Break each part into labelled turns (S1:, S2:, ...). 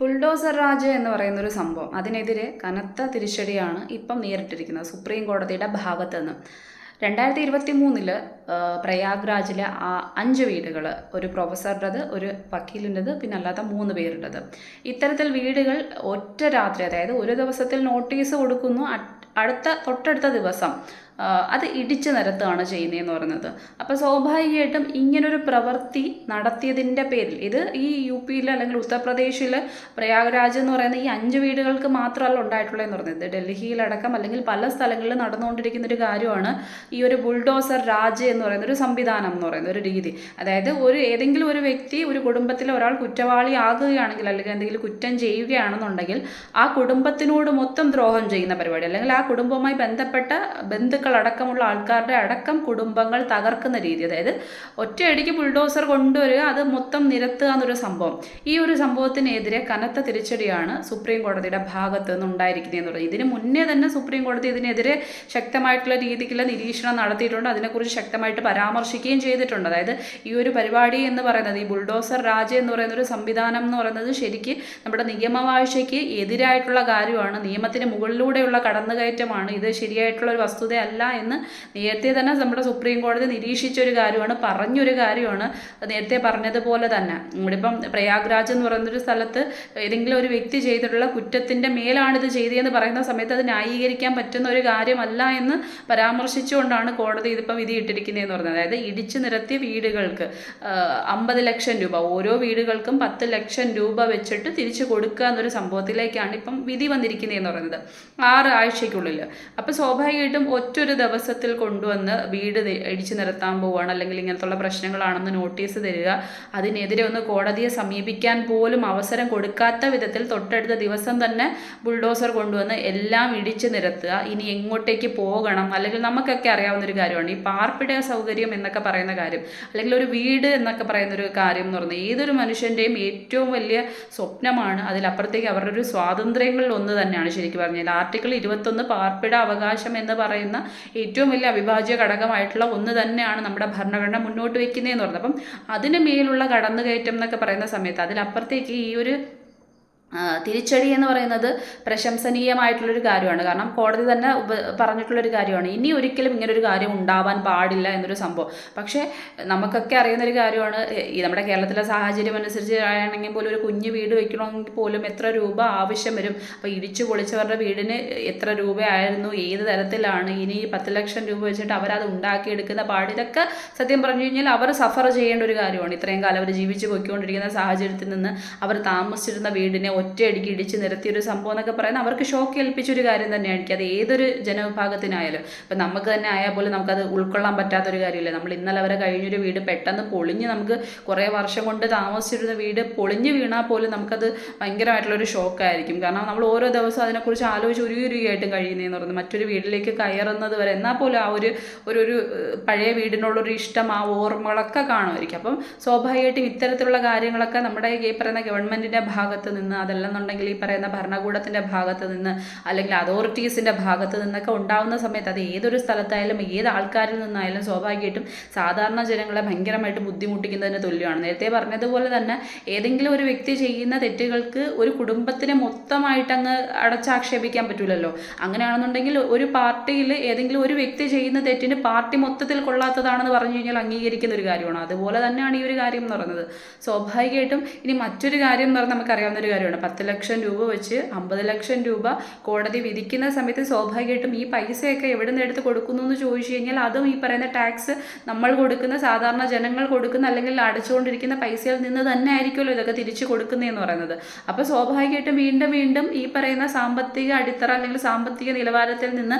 S1: Bulldozer Raj എന്ന് പറയുന്ന ഒരു സംഭവം. അതിനെതിരെ കനത്ത തിരിച്ചടിയാണ് ഇപ്പം നേരിട്ടിരിക്കുന്നത് സുപ്രീം കോടതിയുടെ ഭാഗത്ത് നിന്ന് രണ്ടായിരത്തി ഇരുപത്തി മൂന്നിൽ പ്രയാഗ്രാജിലെ ആ അഞ്ച് വീടുകൾ ഒരു പ്രൊഫസറുടേത് ഒരു വക്കീലിന്റെത് പിന്നെ അല്ലാത്ത മൂന്ന് പേരുടേത്. ഇത്തരത്തിൽ വീടുകൾ ഒറ്റ രാത്രി അതായത് ഒരു ദിവസത്തിൽ നോട്ടീസ് കൊടുക്കുന്നു. അടുത്ത തൊട്ടടുത്ത ദിവസം അത് ഇടിച്ചു നിരത്തുകയാണ് ചെയ്യുന്നതെന്ന് പറയുന്നത്. അപ്പോൾ സ്വാഭാവികമായിട്ടും ഇങ്ങനൊരു പ്രവൃത്തി നടത്തിയതിന്റെ പേരിൽ ഇത് ഈ യു പിയിൽ അല്ലെങ്കിൽ ഉത്തർപ്രദേശിൽ പ്രയാഗ്രാജ് എന്ന് പറയുന്ന ഈ അഞ്ച് വീടുകൾക്ക് മാത്രമല്ല ഉണ്ടായിട്ടുള്ളതെന്ന് പറയുന്നത്. ഡൽഹിയിലടക്കം അല്ലെങ്കിൽ പല സ്ഥലങ്ങളിലും നടന്നുകൊണ്ടിരിക്കുന്ന ഒരു കാര്യമാണ് ഈ ഒരു ബുൾഡോസർ രാജ് എന്ന് പറയുന്ന ഒരു സംവിധാനം എന്ന് പറയുന്ന ഒരു രീതി. അതായത് ഒരു ഏതെങ്കിലും ഒരു വ്യക്തി ഒരു കുടുംബത്തിലെ ഒരാൾ കുറ്റവാളി ആകുകയാണെങ്കിൽ അല്ലെങ്കിൽ എന്തെങ്കിലും കുറ്റം ചെയ്യുകയാണെന്നുണ്ടെങ്കിൽ ആ കുടുംബത്തിനോട് മൊത്തം ദ്രോഹം ചെയ്യുന്ന പരിപാടി അല്ലെങ്കിൽ ആ കുടുംബവുമായി ബന്ധപ്പെട്ട ബന്ധുക്കളടക്കമുള്ള ആൾക്കാരുടെ അടക്കം കുടുംബങ്ങൾ തകർക്കുന്ന രീതി. അതായത് ഒറ്റയടിക്ക് ബുൾഡോസർ കൊണ്ടുവരിക അത് മൊത്തം നിരത്തുക എന്നൊരു സംഭവം. ഈ ഒരു സംഭവത്തിനെതിരെ കനത്ത തിരിച്ചടിയാണ് സുപ്രീം കോടതിയുടെ ഭാഗത്ത് നിന്ന് ഉണ്ടായിരിക്കുന്നതെന്ന് പറയുന്നത് ഇതിന് മുന്നേ തന്നെ സുപ്രീം കോടതി ഇതിനെതിരെ ശക്തമായിട്ടുള്ള രീതിക്കുള്ള നിരീക്ഷണം നടത്തിയിട്ടുണ്ട്. അതിനെക്കുറിച്ച് ശക്തമായിട്ട് പരാമർശിക്കുകയും ചെയ്തിട്ടുണ്ട്. അതായത് ഈ ഒരു പരിപാടി എന്ന് പറയുന്നത് ഈ ബുൾഡോസർ രാജ എന്ന് പറയുന്ന ഒരു സംവിധാനം എന്ന് പറയുന്നത് ശരിക്ക് നമ്മുടെ നിയമവാഴ്ചയ്ക്ക് എതിരായിട്ടുള്ള കാര്യമാണ്. നിയമത്തിന് മുകളിലൂടെയുള്ള കടന്നുകയറ്റമാണ്. ഇത് ശരിയായിട്ടുള്ള ഒരു വസ്തുതയല്ല. എന്ന് നേരത്തെ തന്നെ നമ്മുടെ സുപ്രീം കോടതി നിരീക്ഷിച്ച ഒരു കാര്യമാണ് പറഞ്ഞൊരു കാര്യമാണ്. നേരത്തെ പറഞ്ഞതുപോലെ തന്നെ. നമ്മളിപ്പം പ്രയാഗ്രാജ് എന്ന് പറയുന്നൊരു സ്ഥലത്ത് ഏതെങ്കിലും ഒരു വ്യക്തി ചെയ്തിട്ടുള്ള കുറ്റത്തിന്റെ മേലാണിത് ചെയ്തതെന്ന് പറയുന്ന സമയത്ത് അത് ന്യായീകരിക്കാൻ പറ്റുന്ന ഒരു കാര്യമല്ല എന്ന് പരാമർശിച്ചുകൊണ്ടാണ് കോടതി ഇതിപ്പം വിധി ഇട്ടിരിക്കുന്നതെന്ന് പറഞ്ഞത്. അതായത് ഇടിച്ചു നിരത്തിയ വീടുകൾക്ക് അമ്പത് ലക്ഷം രൂപ ഓരോ വീടുകൾക്കും പത്ത് ലക്ഷം രൂപ വെച്ചിട്ട് തിരിച്ചു കൊടുക്കുക എന്നൊരു സംഭവത്തിലേക്കാണ് ഇപ്പം വിധി വന്നിരിക്കുന്നതെന്ന് പറയുന്നത് ആറ് ആഴ്ചയ്ക്കുള്ളിൽ അപ്പോൾ സ്വാഭാവികമായിട്ടും ഒറ്റൊരു ദിവസത്തിൽ കൊണ്ടുവന്ന് വീട് ഇടിച്ചു നിരത്താൻ പോവുകയാണ് അല്ലെങ്കിൽ ഇങ്ങനത്തുള്ള പ്രശ്നങ്ങളാണെന്ന് നോട്ടീസ് തരിക. അതിനെതിരെ ഒന്ന് കോടതിയെ സമീപിക്കാൻ പോലും അവസരം കൊടുക്കാത്ത വിധത്തിൽ തൊട്ടടുത്ത ദിവസം തന്നെ ബുൾഡോസർ കൊണ്ടുവന്ന് എല്ലാം ഇടിച്ചു നിരത്തുക. ഇനി എങ്ങോട്ടേക്ക് പോകണം? അല്ലെങ്കിൽ നമുക്കൊക്കെ അറിയാവുന്ന ഒരു കാര്യമാണ്. ഈ പാർപ്പിട സൗകര്യം എന്നൊക്കെ പറയുന്ന കാര്യം. അല്ലെങ്കിൽ ഒരു വീട് എന്നൊക്കെ പറയുന്ന ഒരു കാര്യം എന്ന് പറഞ്ഞാൽ ഏതൊരു മനുഷ്യന്റെയും ഏറ്റവും വലിയ സ്വപ്നമാണ്. അതിലപ്പുറത്തേക്ക് അവരുടെ ഒരു സ്വാതന്ത്ര്യങ്ങളിൽ ഒന്ന് തന്നെയാണ് ശരിക്കും പറഞ്ഞാൽ. ആർട്ടിക്കിൾ ഇരുപത്തൊന്ന് പാർപ്പിട അവകാശം എന്ന് പറയുന്ന ഏറ്റവും വലിയ അവിഭാജ്യ ഘടകമായിട്ടുള്ള ഒന്ന് തന്നെയാണ് നമ്മുടെ ഭരണഘടന മുന്നോട്ട് വയ്ക്കുന്നതെന്ന് പറഞ്ഞത്. അപ്പം അതിന് മേലുള്ള കടന്നുകയറ്റം എന്നൊക്കെ പറയുന്ന സമയത്ത് അതിലപ്പുറത്തേക്ക് ഈ ഒരു തിരിച്ചടി എന്ന് പറയുന്നത് പ്രശംസനീയമായിട്ടുള്ളൊരു കാര്യമാണ്. കാരണം കോടതി തന്നെ ഉപ പറഞ്ഞിട്ടുള്ളൊരു കാര്യമാണ്. ഇനി ഒരിക്കലും ഇങ്ങനൊരു കാര്യം ഉണ്ടാവാൻ പാടില്ല എന്നൊരു സംഭവം. പക്ഷേ നമുക്കൊക്കെ അറിയുന്നൊരു കാര്യമാണ് ഈ നമ്മുടെ കേരളത്തിലെ സാഹചര്യം അനുസരിച്ച് ആണെങ്കിൽ പോലും ഒരു കുഞ്ഞു വീട് വെക്കണമെങ്കിൽ പോലും എത്ര രൂപ ആവശ്യം വരും. അപ്പോൾ ഇടിച്ചു പൊളിച്ചവരുടെ വീടിന് എത്ര രൂപയായിരുന്നു ഏത് തരത്തിലാണ് ഇനി പത്ത് ലക്ഷം രൂപ വെച്ചിട്ട് അവരത് ഉണ്ടാക്കിയെടുക്കുന്ന പാട്. ഇതൊക്കെ സത്യം പറഞ്ഞു കഴിഞ്ഞാൽ അവർ സഫർ ചെയ്യേണ്ട ഒരു കാര്യമാണ്. ഇത്രയും കാലം അവർ ജീവിച്ചു പോയിക്കൊണ്ടിരിക്കുന്ന സാഹചര്യത്തിൽ നിന്ന് അവർ താമസിച്ചിരുന്ന വീടിനെ ഒറ്റയടിക്ക് ഇടിച്ച് നിരത്തിയ ഒരു സംഭവം എന്നൊക്കെ പറയുന്നത് അവർക്ക് ഷോക്ക് ഏൽപ്പിച്ചൊരു കാര്യം തന്നെയായിരിക്കും. അത് ഏതൊരു ജനവിഭാഗത്തിനായാലും. ഇപ്പം നമുക്ക് തന്നെ ആയാൽ പോലും നമുക്കത് ഉൾക്കൊള്ളാൻ പറ്റാത്തൊരു കാര്യമില്ല? നമ്മൾ ഇന്നലെ വരെ കഴിഞ്ഞൊരു വീട് പെട്ടെന്ന് പൊളിഞ്ഞ് നമുക്ക് കുറേ വർഷം കൊണ്ട് താമസിച്ചിരുന്ന വീട് പൊളിഞ്ഞ് വീണാൽ പോലും നമുക്കത് ഭയങ്കരമായിട്ടുള്ളൊരു ഷോക്കായിരിക്കും കാരണം നമ്മൾ ഓരോ ദിവസവും അതിനെക്കുറിച്ച് ആലോചിച്ച് ഉരുകുരുകയായിട്ടും കഴിയുന്നതെന്ന് പറയുന്നത്. മറ്റൊരു വീട്ടിലേക്ക് കയറുന്നത് വരെ എന്നാൽ പോലും ആ ഒരു ഒരു ഒരു പഴയ വീടിനുള്ളൊരു ഇഷ്ടം ആ ഓർമ്മകളൊക്കെ കാണുമായിരിക്കും. അപ്പം സ്വാഭാവികമായിട്ടും ഇത്തരത്തിലുള്ള കാര്യങ്ങളൊക്കെ നമ്മുടെ ഈ പറയുന്ന ഗവൺമെന്റിന്റെ ഭാഗത്ത് നിന്ന് അതല്ലെന്നുണ്ടെങ്കിൽ ഈ പറയുന്ന ഭരണകൂടത്തിന്റെ ഭാഗത്ത് നിന്ന് അല്ലെങ്കിൽ അതോറിറ്റീസിന്റെ ഭാഗത്ത് നിന്നൊക്കെ ഉണ്ടാവുന്ന സമയത്ത് അത് ഏതൊരു സ്ഥലത്തായാലും ഏത് ആൾക്കാരിൽ നിന്നായാലും സ്വാഭാവികമായിട്ടും സാധാരണ ജനങ്ങളെ ഭയങ്കരമായിട്ട് ബുദ്ധിമുട്ടിക്കുന്നതിന് തുല്യമാണ്. നേരത്തെ പറഞ്ഞതുപോലെ തന്നെ ഏതെങ്കിലും ഒരു വ്യക്തി ചെയ്യുന്ന തെറ്റുകൾക്ക് ഒരു കുടുംബത്തിനെ മൊത്തമായിട്ട് അങ്ങ് അടച്ചാക്ഷേപിക്കാൻ പറ്റൂലല്ലോ. അങ്ങനെയാണെന്നുണ്ടെങ്കിൽ ഒരു പാർട്ടിയിൽ ഏതെങ്കിലും ഒരു വ്യക്തി ചെയ്യുന്ന തെറ്റിന് പാർട്ടി മൊത്തത്തിൽ കൊള്ളാത്തതാണെന്ന് പറഞ്ഞു കഴിഞ്ഞാൽ അംഗീകരിക്കുന്ന ഒരു കാര്യമാണ്. അതുപോലെ തന്നെയാണ് ഈ ഒരു കാര്യം എന്ന് പറയുന്നത്. സ്വാഭാവികമായിട്ടും ഇനി മറ്റൊരു കാര്യം എന്ന് പറഞ്ഞാൽ നമുക്കറിയാവുന്ന ഒരു കാര്യമാണ്. പത്ത് ലക്ഷം രൂപ വെച്ച് അമ്പത് ലക്ഷം രൂപ കോടതി വിധിക്കുന്ന സമയത്ത് സ്വാഭാവികമായിട്ടും ഈ പൈസയൊക്കെ എവിടെ നിന്ന് എടുത്ത് കൊടുക്കുന്നു എന്ന് ചോദിച്ചു കഴിഞ്ഞാൽ അതും ഈ പറയുന്ന ടാക്സ് നമ്മൾ കൊടുക്കുന്ന സാധാരണ ജനങ്ങൾ കൊടുക്കുന്ന അല്ലെങ്കിൽ അടച്ചുകൊണ്ടിരിക്കുന്ന പൈസയിൽ നിന്ന് തന്നെ ആയിരിക്കുമല്ലോ ഇതൊക്കെ തിരിച്ചു കൊടുക്കുന്നതെന്ന് പറയുന്നത്. അപ്പോൾ സ്വാഭാവികമായിട്ടും വീണ്ടും വീണ്ടും ഈ പറയുന്ന സാമ്പത്തിക അടിത്തറ അല്ലെങ്കിൽ സാമ്പത്തിക നിലവാരത്തിൽ നിന്ന്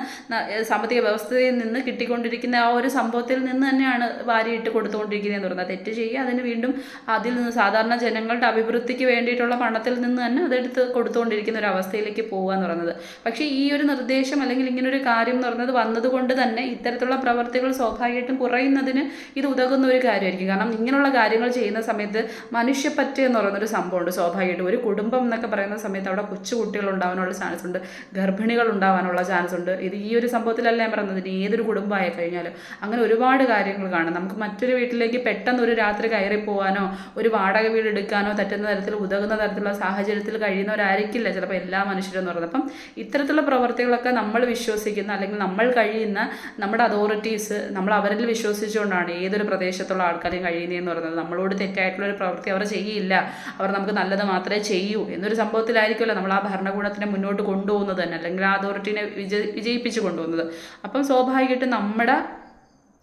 S1: സാമ്പത്തിക വ്യവസ്ഥയിൽ നിന്ന് കിട്ടിക്കൊണ്ടിരിക്കുന്ന ആ ഒരു സംഭവത്തിൽ നിന്ന് തന്നെയാണ് വാരിയിട്ട് കൊടുത്തുകൊണ്ടിരിക്കുന്നതെന്ന് പറയുന്നത്. തെറ്റ് ചെയ്യുക അതിന് വീണ്ടും അതിൽ നിന്ന് സാധാരണ ജനങ്ങളുടെ അഭിവൃദ്ധിക്ക് വേണ്ടിയിട്ടുള്ള പണത്തിൽ നിന്ന് തന്നെ അതെടുത്ത് കൊടുത്തുകൊണ്ടിരിക്കുന്ന ഒരു അവസ്ഥയിലേക്ക് പോകുക എന്ന് പറയുന്നത്. പക്ഷേ ഈ ഒരു നിർദ്ദേശം അല്ലെങ്കിൽ ഇങ്ങനെ ഒരു കാര്യം എന്ന് പറയുന്നത് വന്നതുകൊണ്ട് തന്നെ ഇത്തരത്തിലുള്ള പ്രവർത്തികൾ സ്വാഭാവികമായിട്ടും കുറയുന്നതിന് ഇത് ഉതകുന്ന ഒരു കാര്യമായിരിക്കും. കാരണം ഇങ്ങനെയുള്ള കാര്യങ്ങൾ ചെയ്യുന്ന സമയത്ത് മനുഷ്യപ്പറ്റ് എന്ന് പറയുന്നൊരു സംഭവമുണ്ട് സ്വാഭാവികമായിട്ടും. ഒരു കുടുംബം എന്നൊക്കെ പറയുന്ന സമയത്ത് അവിടെ കൊച്ചുകുട്ടികൾ ഉണ്ടാവാനുള്ള ചാൻസ് ഉണ്ട്. ഗർഭിണികൾ ഉണ്ടാവാനുള്ള ചാൻസ് ഉണ്ട്. ഇത് ഈ ഒരു സംഭവത്തിലല്ല ഞാൻ പറയുന്നത് ഇനി ഏതൊരു കുടുംബമായി കഴിഞ്ഞാലും അങ്ങനെ ഒരുപാട് കാര്യങ്ങൾ കാണും. നമുക്ക് മറ്റൊരു വീട്ടിലേക്ക് പെട്ടെന്ന് ഒരു രാത്രി കയറി പോകാനോ ഒരു വാടക വീട് എടുക്കാനോ പറ്റുന്ന തരത്തിൽ ഉതകുന്ന തരത്തിലുള്ള സാഹചര്യം സാഹചര്യത്തിൽ കഴിയുന്നവരായിരിക്കില്ല. ചിലപ്പോൾ എല്ലാ മനുഷ്യരും എന്ന് പറയുന്നത്. അപ്പം ഇത്തരത്തിലുള്ള പ്രവർത്തികളൊക്കെ നമ്മൾ വിശ്വസിക്കുന്ന അല്ലെങ്കിൽ നമ്മൾ കഴിയുന്ന നമ്മുടെ അതോറിറ്റീസ് നമ്മൾ അവരിൽ വിശ്വസിച്ചുകൊണ്ടാണ് ഏതൊരു പ്രദേശത്തുള്ള ആൾക്കാരെയും കഴിയുന്നതെന്ന് പറയുന്നത്. നമ്മളോട് തെറ്റായിട്ടുള്ള ഒരു പ്രവൃത്തി അവർ ചെയ്യില്ല. അവർ നമുക്ക് നല്ലത് മാത്രമേ ചെയ്യൂ എന്നൊരു സംഭവത്തിലായിരിക്കുമല്ലോ നമ്മൾ ആ ഭരണകൂടത്തിനെ മുന്നോട്ട് കൊണ്ടുപോകുന്നത് തന്നെ അല്ലെങ്കിൽ ആ അതോറിറ്റീനെ വിജ വിജയിപ്പിച്ച് കൊണ്ടുപോകുന്നത്. അപ്പം സ്വാഭാവികമായിട്ടും നമ്മുടെ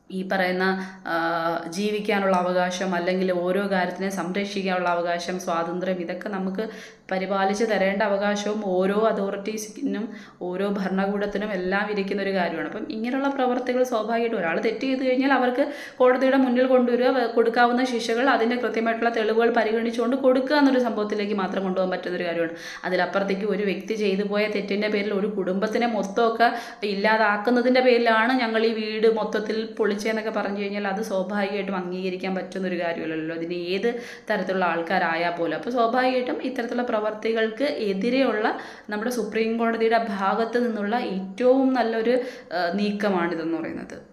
S1: ഈ പറയുന്ന ജീവിക്കാനുള്ള അവകാശം അല്ലെങ്കിൽ ഓരോ കാര്യത്തിനെ സംരക്ഷിക്കാനുള്ള അവകാശം സ്വാതന്ത്ര്യം ഇതൊക്കെ നമുക്ക് പരിപാലിച്ച് തരേണ്ട അവകാശവും ഓരോ അതോറിറ്റീസിനും ഓരോ ഭരണകൂടത്തിനും എല്ലാം ഇരിക്കുന്ന ഒരു കാര്യമാണ്. അപ്പം ഇങ്ങനെയുള്ള പ്രവർത്തികൾ സ്വാഭാവികമായിട്ടും ഒരാൾ തെറ്റ് ചെയ്ത് കഴിഞ്ഞാൽ അവർക്ക് കോടതിയുടെ മുന്നിൽ കൊണ്ടുവരിക കൊടുക്കാവുന്ന ശിക്ഷകൾ അതിന്റെ കൃത്യമായിട്ടുള്ള തെളിവുകൾ പരിഗണിച്ചുകൊണ്ട് കൊടുക്കുക എന്നൊരു സംഭവത്തിലേക്ക് മാത്രം കൊണ്ടുപോകാൻ പറ്റുന്ന ഒരു കാര്യമാണ്. അതിലപ്പുറത്തേക്ക് ഒരു വ്യക്തി ചെയ്തു പോയ തെറ്റിന്റെ പേരിൽ ഒരു കുടുംബത്തിനെ മൊത്തമൊക്കെ ഇല്ലാതാക്കുന്നതിന്റെ പേരിലാണ് ഞങ്ങൾ ഈ വീട് മൊത്തത്തിൽ പൊളിച്ചതെന്നൊക്കെ പറഞ്ഞു കഴിഞ്ഞാൽ അത് സ്വാഭാവികമായിട്ടും അംഗീകരിക്കാൻ പറ്റുന്ന ഒരു കാര്യമല്ലല്ലോ. അതിന് ഏത് തരത്തിലുള്ള ആൾക്കാരായാൽ പോലും. അപ്പോൾ സ്വാഭാവികമായിട്ടും ഇത്തരത്തിലുള്ള പ്രവർത്തികൾക്ക് എതിരെയുള്ള നമ്മുടെ സുപ്രീം കോടതിയുടെ ഭാഗത്ത് നിന്നുള്ള ഏറ്റവും നല്ലൊരു നീക്കമാണിതെന്ന് പറയുന്നത്.